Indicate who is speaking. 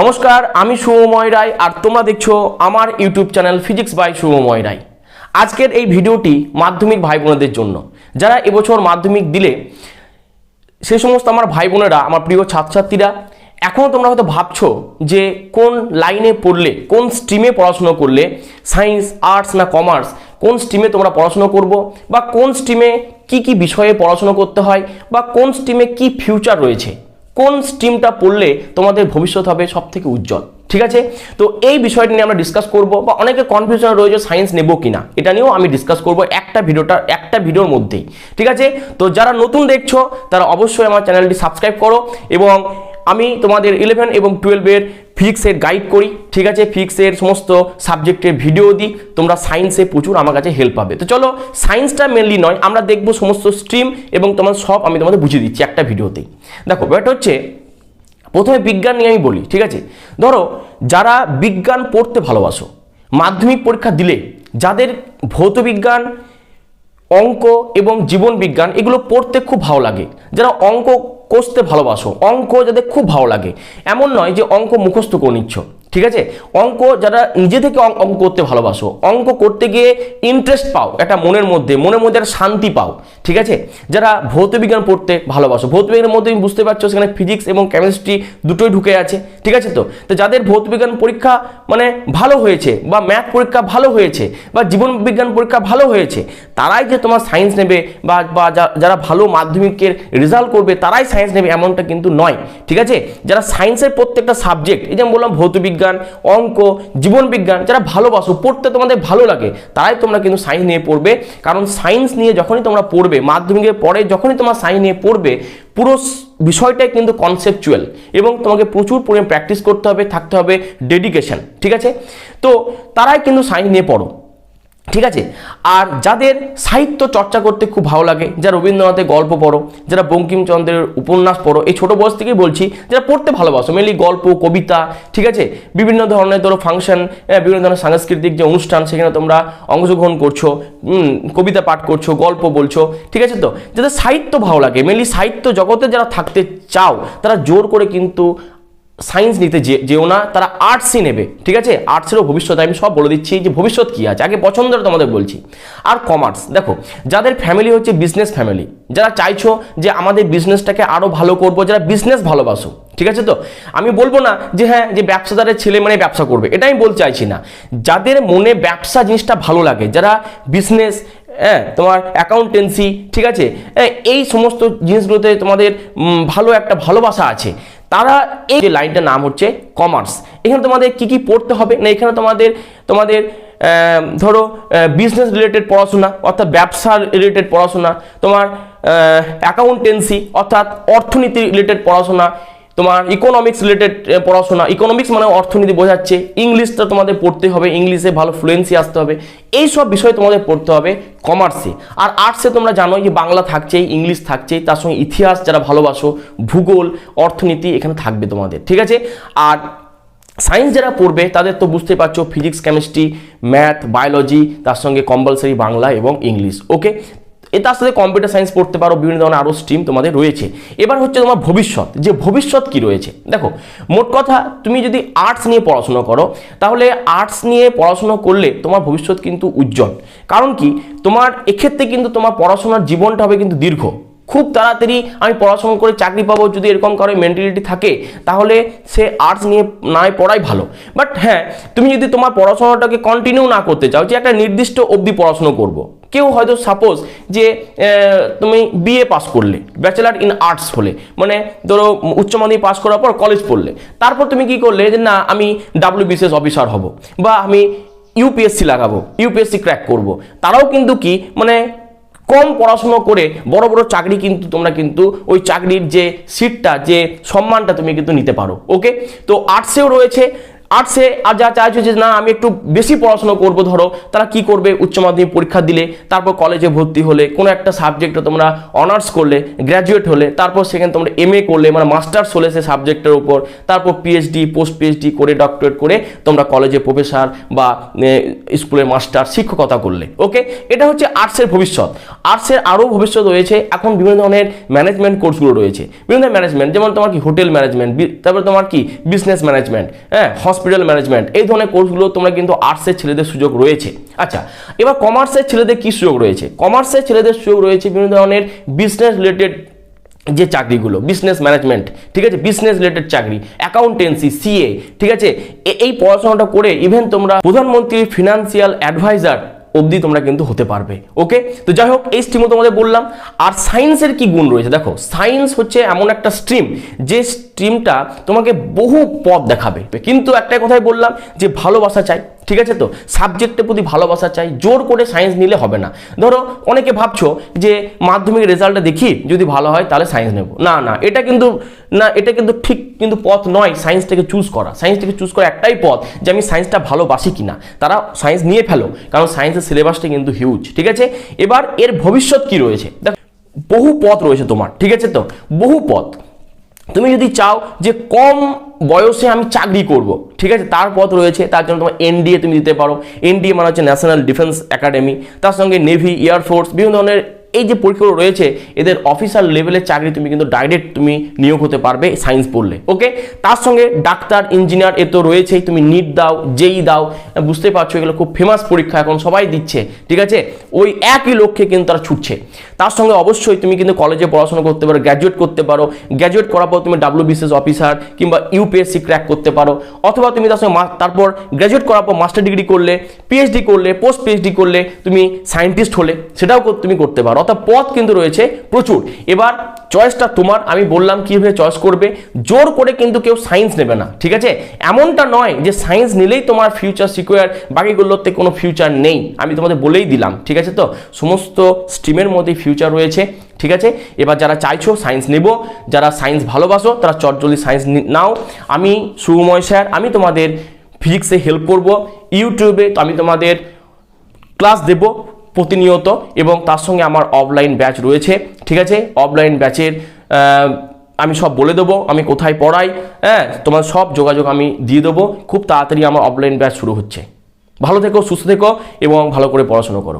Speaker 1: নমস্কার, আমি শুভময় রায়, আর তোমরা দেখছ আমার YouTube channel physics by Shubhamoy Roy. আজকের এই ভিডিওটি মাধ্যমিক ভাই বোনেদের জন্য। যারা এবছর মাধ্যমিক দিলে, সে সমস্ত আমার ভাই বোনেরা আমার প্রিয় ছাত্রছাত্রীরা এখনও তোমরা হয়তো ভাবছ যে কোন লাইনে পড়লে, কোন স্ট্রিমে পড়াশুনো করলে, সায়েন্স, আর্টস না কমার্স, কোন স্ট্রিমে তোমরা পড়াশুনো করব, বা কোন স্ট্রিমে কি কি বিষয়ে পড়াশুনো করতে হয়, বা কোন স্ট্রিমে কি ফিউচার রয়েছে। কোন স্ট্রিমটা পড়লে তোমাদের ভবিষ্যৎ হবে সব থেকে উজ্জ্বল? ঠিক আছে? তো এই বিষয়টা নিয়ে আমরা ডিসকাস করব বা অনেকে কনফিউশন রয়েছে সায়েন্স নেব কিনা? এটা নিয়েও আমি ডিসকাস করব একটা ভিডিওটা, একটা ভিডিওর মধ্যেই। ঠিক আছে? তো যারা নতুন দেখছ, তারা অবশ্যই আমার চ্যানেলটি সাবস্ক্রাইব করো এবং আমি তোমাদের ইলেভেন এবং টুয়েলভের ফিজিক্সের গাইড করি, ঠিক আছে? ফিজিক্সের সমস্ত সাবজেক্টের ভিডিও দিই, তোমরা সায়েন্সে প্রচুর আমার কাছে হেল্প পাবে। তো চলো সায়েন্সটা মেনলি নয়, আমরা দেখব সমস্ত স্ট্রিম এবং তোমার সব আমি তোমাদের বুঝিয়ে দিচ্ছি একটা ভিডিওতেই দেখো, ব্যাপারটা হচ্ছে, প্রথমে বিজ্ঞান নিয়ে আমি বলি, ঠিক আছে? ধরো, যারা বিজ্ঞান পড়তে ভালোবাসো, মাধ্যমিক পরীক্ষা দিলে, যাদের ভৌত বিজ্ঞান, অঙ্ক এবং জীবন বিজ্ঞান, এগুলো পড়তে খুব ভালো লাগে। যারা অঙ্ক কষতে ভালোবাসো। অঙ্ক যাদের খুব ভালো লাগে। এমন নয় যে অঙ্ক মুখস্থ করে নিচ্ছ, ঠিক আছে? অঙ্ক যারা নিজে থেকে অঙ্ক করতে ভালোবাসো, অঙ্ক করতে গিয়ে ইন্টারেস্ট পাও, একটা মনের মধ্যে মনের মধ্যে একটা শান্তি পাও, ঠিক আছে? যারা ভৌতবিজ্ঞান পড়তে ভালোবাসো, ভৌতবিজ্ঞানের মধ্যে তুমি বুঝতে পারছ সেখানে ফিজিক্স এবং কেমিস্ট্রি দুটোই ঢুকে আছে, ঠিক আছে তো? তো যাদের ভৌতবিজ্ঞান পরীক্ষা মানে ভালো হয়েছে বা ম্যাথ পরীক্ষা ভালো হয়েছে বা জীবন বিজ্ঞান পরীক্ষা ভালো হয়েছে তারাই যে তোমার সায়েন্স নেবে বা বা যারা ভালো মাধ্যমিকের রেজাল্ট করবে, তারাই সায়েন্স নেবে এমনটা কিন্তু নয়, ঠিক আছে? যারা সায়েন্সের প্রত্যেকটা সাবজেক্ট এই যেমন বললাম ভৌতবিজ্ঞান অঙ্ক জীবনবিজ্ঞান যারা ভালোবাসো, পড়তে তোমাদের ভালো লাগে, তারাই তোমরা কিন্তু সায়েন্স নিয়ে পড়বে। কারণ সায়েন্স নিয়ে যখনই তোমরা পড়বে, মাধ্যমিকের পরে যখনই তোমরা সায়েন্স নিয়ে পড়বে, পুরো বিষয়টাই কিন্তু কনসেপচুয়াল এবং তোমাকে প্রচুর পরিমাণে প্র্যাকটিস করতে হবে, থাকতে হবে ডেডিকেশন ঠিক আছে? তো তারাই কিন্তু সায়েন্স নিয়ে পড়ো। ঠিক আছে? আর যাদের সাহিত্য চর্চা করতে খুব ভালো লাগে, যারা রবীন্দ্রনাথের গল্প পড়ো, যারা বঙ্কিমচন্দ্রের উপন্যাস পড়ো, এই ছোটো বয়স থেকেই বলছি, যারা পড়তে ভালোবাসো মেনলি গল্প, কবিতা, ঠিক আছে? বিভিন্ন ধরনের ধরো ফাংশন বিভিন্ন ধরনের সাংস্কৃতিক যে অনুষ্ঠান, সেখানে তোমরা অংশগ্রহণ করছ কবিতা পাঠ করছ, গল্প বলছো, ঠিক আছে তো? যাদের সাহিত্য ভালো লাগে মেনলি সাহিত্য জগতে যারা থাকতে চাও, তারা জোর করে কিন্তু সায়েন্স নিতে যেও না, তারা আর্টসই নেবে, ঠিক আছে? আর্টসেরও ভবিষ্যৎ, আমি সব বলে দিচ্ছি যে ভবিষ্যৎ কী আছে? আগে পছন্দের তোমাদের বলছি। আর কমার্স, দেখো, যাদের ফ্যামিলি হচ্ছে বিজনেস ফ্যামিলি যারা চাইছো যে আমাদের বিজনেসটাকে আরও ভালো করব, যারা বিজনেস ভালোবাসো, ঠিক আছে তো? আমি বলব না যে হ্যাঁ যে ব্যবসাদারের ছেলে মানে ব্যবসা করবে এটা আমি বলতে চাইছি না। যাদের মনে ব্যবসা জিনিসটা ভালো লাগে, যারা বিজনেস হ্যাঁ তোমার অ্যাকাউন্টেন্সি ঠিক আছে? হ্যাঁ, এই সমস্ত জিনিসগুলোতে তোমাদের ভালো একটা ভালোবাসা আছে। তারা এই যে লাইনটার নাম হচ্ছে কমার্স এখানে তোমাদের কি কি পড়তে হবে? না এখানে তোমাদের তোমাদের ধরো বিজনেস রিলেটেড পড়াশোনা অর্থাৎ ব্যবসা রিলেটেড পড়াশোনা তোমার অ্যাকাউন্টেন্সি অর্থাৎ অর্থনীতি রিলেটেড পড়াশোনা তোমার ইকোনমিক্স রিলেটেড পড়াশোনা ইকোনমিক্স মানে অর্থনীতি বোঝাচ্ছে, ইংলিশটা তোমাদের পড়তে হবে, ইংলিশে ভালো ফ্লুয়েন্সি আসতে হবে এই সব বিষয় তোমাদের পড়তে হবে কমার্সে আর আর্টসে তোমরা জানো যে বাংলা থাকছেই ইংলিশ থাকছেই তার সঙ্গে ইতিহাস যারা ভালোবাসো, ভূগোল, অর্থনীতি, এখানে থাকবে তোমাদের, ঠিক আছে? আর সায়েন্স যারা পড়বে, তাদের তো বুঝতে পারছ ফিজিক্স কেমিস্ট্রি ম্যাথ বায়োলজি তার সঙ্গে কম্পালসারি বাংলা এবং ইংলিশ ওকে এ তার সাথে কম্পিউটার সায়েন্স পড়তে পারো, বিভিন্ন ধরনের আরও স্ট্রিম তোমাদের রয়েছে। এবার হচ্ছে তোমার ভবিষ্যৎ, যে ভবিষ্যৎ কি রয়েছে? দেখো, মোট কথা, তুমি যদি আর্টস নিয়ে পড়াশোনা করো, তাহলে আর্টস নিয়ে পড়াশোনা করলে তোমার ভবিষ্যৎ কিন্তু উজ্জ্বল। কারণ কি? তোমার এক্ষেত্রে কিন্তু তোমার পড়াশোনার জীবনটা হবে কিন্তু দীর্ঘ। খুব তাড়াতাড়ি আমি পড়াশোনা করে চাকরি পাবো, যদি এরকম কারও মেন্টালিটি থাকে, তাহলে সে আর্টস নিয়ে নাই পড়াই ভালো। বাট হ্যাঁ তুমি যদি তোমার পড়াশোনাটাকে কন্টিনিউ না করতে চাও, যে একটা নির্দিষ্ট অবধি পড়াশোনা করব। কেউ হয়তো সাপোজ যে তুমি বিএ পাস করলে ব্যাচেলার ইন আর্টস হলে মানে ধরো উচ্চ মাধ্যমিক পাস করার পর কলেজ পড়লে, তারপর তুমি কি করলে যে, না, আমি ডাব্লিউবিসিএস অফিসার হব বা আমি ইউপিএসসি লাগাবো ইউপিএসসি ক্র্যাক করব। তারাও কিন্তু কি মানে কম পড়াশুনো করে বড় বড় চাকরি কিন্তু তোমরা কিন্তু ওই চাকরির যে সিটটা যে সম্মানটা তুমি কিন্তু নিতে পারো ওকে তো আর্টসেও রয়েছে আর্টসে আর যা চাইছো যে না, আমি একটু বেশি পড়াশোনা করব, ধরো, তারা কি করবে? উচ্চ মাধ্যমিক পরীক্ষা দিলে, তারপর কলেজে ভর্তি হলে, কোনো একটা সাবজেক্টে তোমরা অনার্স করলে গ্র্যাজুয়েট হলে, তারপর সেখানে তোমরা এম করলে মানে মাস্টার্স হলে সে সাবজেক্টের উপর, তারপর পিএইচডি পোস্ট পিএইচডি করে ডক্টরেট করে তোমরা কলেজে প্রফেসর বা স্কুলের মাস্টার শিক্ষকতা করলে ওকে এটা হচ্ছে আর্টসের ভবিষ্যৎ। আর্টসের আরও ভবিষ্যৎ রয়েছে, এখন বিভিন্ন ধরনের ম্যানেজমেন্ট কোর্সগুলো রয়েছে। বিভিন্ন ম্যানেজমেন্ট যেমন তোমার কি হোটেল ম্যানেজমেন্ট তারপরে তোমার কি বিজনেস ম্যানেজমেন্ট হ্যাঁ হসপিটাল ম্যানেজমেন্ট এই ধরনের কোর্সগুলো তোমরা কিন্তু আর্টসের ছেলেদের সুযোগ রয়েছে। আচ্ছা এবার কমার্সের ছেলেদের কি সুযোগ রয়েছে? কমার্সের ছেলেদের সুযোগ রয়েছে বিভিন্ন ধরনের বিজনেস রিলেটেড যে চাকরিগুলো বিজনেস ম্যানেজমেন্ট ঠিক আছে? বিজনেস রিলেটেড চাকরি অ্যাকাউন্টেন্সি সিএ ঠিক আছে? এই পড়াশোনাটা করে ইভেন তোমরা প্রধানমন্ত্রী ফিনান্সিয়াল অ্যাডভাইজার অবধি তোমরা কিন্তু হতে পারবে ওকে তো যাই হোক এই স্ট্রিমও তোমাদের বললাম। আর সায়েন্সের কি গুণ রয়েছে? দেখো সায়েন্স হচ্ছে এমন একটা স্ট্রিম যে স্ট্রিমটা তোমাকে বহু পথ দেখাবে। কিন্তু একটাই কথাই বললাম, যে ভালোবাসা চাই। ঠিক আছে তো? সাবজেক্টের প্রতি ভালোবাসা চাই, জোর করে সায়েন্স নিলে হবে না। ধরো, অনেকে ভাবছ যে মাধ্যমিক রেজাল্টটা দেখি, যদি ভালো হয় তাহলে সায়েন্স নেব। না না, এটা কিন্তু, না, এটা কিন্তু ঠিক কিন্তু পথ নয় সায়েন্সটাকে চুজ করা। সায়েন্সটাকে চুজ করা একটাই পথ যে আমি সায়েন্সটা ভালোবাসি কিনা। তারা সায়েন্স নিয়ে ফেলো, কারণ সায়েন্সের সিলেবাসটা কিন্তু হিউজ ঠিক আছে? এবার এর ভবিষ্যৎ কি রয়েছে? দেখো, বহু পথ রয়েছে তোমার, ঠিক আছে তো? বহু পথ। তুমি যদি চাও যে কম বয়সে আমি চাকরি করব, ঠিক আছে? তার পথ রয়েছে, তার জন্য তোমার এনডিএ তুমি দিতে পারো। এনডিএ মানে হচ্ছে ন্যাশনাল ডিফেন্স একাডেমি তার সঙ্গে নেভি এয়ারফোর্স বিভিন্ন ধরনের এই যে পরীক্ষাগুলো রয়েছে, এদের অফিসার লেভেলের চাকরি তুমি কিন্তু ডাইরেক্ট তুমি নিয়োগ হতে পারবে সায়েন্স পড়লে ওকে তার সঙ্গে ডাক্তার ইঞ্জিনিয়ার এ তো রয়েছেই, তুমি নিট দাও যেই দাও বুঝতে পারছ এগুলো খুব ফেমাস পরীক্ষা এখন সবাই দিচ্ছে, ঠিক আছে? ওই একই লক্ষ্যে কিন্তু তারা ছুটছে। তার সঙ্গে অবশ্যই তুমি কিন্তু কলেজে পড়াশোনা করতে পারো গ্র্যাজুয়েট করতে পারো। গ্র্যাজুয়েট করার পর তুমি ডাব্লিউ বিসিএস অফিসার কিংবা ইউপিএসসি ক্র্যাক করতে পারো। অথবা তুমি তার সঙ্গে তারপর গ্র্যাজুয়েট করার পর মাস্টার ডিগ্রি করলে পিএইচডি করলে পোস্ট পিএইচডি করলে তুমি সায়েন্টিস্ট হলে, সেটাও তুমি করতে পারো। অর্থাৎ পথ কিন্তু রয়েছে প্রচুর। এবার চয়েসটা তোমার, আমি বললাম কীভাবে চয়েস করবে, জোর করে কিন্তু কেউ সায়েন্স নেবে না, ঠিক আছে? এমনটা নয় যে সায়েন্স নিলেই তোমার ফিউচার সিকিউর বাকিগুলোতে কোনো ফিউচার নেই, আমি তোমাদের বলেই দিলাম, ঠিক আছে তো? সমস্ত স্ট্রিমের মধ্যেই ফিউচার রয়েছে, ঠিক আছে? এবার যারা চাইছো সায়েন্স নেব, যারা সায়েন্স ভালোবাসো, তারা চটজলি সায়েন্স নাও। আমি সুময় স্যার, আমি তোমাদের ফিজিক্সে হেল্প করব, ইউটিউবে তো আমি তোমাদের ক্লাস দেব প্রতিনিয়ত এবং তার সঙ্গে আমার অফলাইন ব্যাচ রয়েছে, ঠিক আছে? অফলাইন ব্যাচের আমি সব বলে দেবো, আমি কোথায় পড়াই হ্যাঁ? তোমার সব যোগাযোগ আমি দিয়ে দেবো। খুব তাড়াতাড়ি আমার অফলাইন ব্যাচ শুরু হচ্ছে। ভালো থেকো, সুস্থ থেকো এবং ভালো করে পড়াশুনো করো।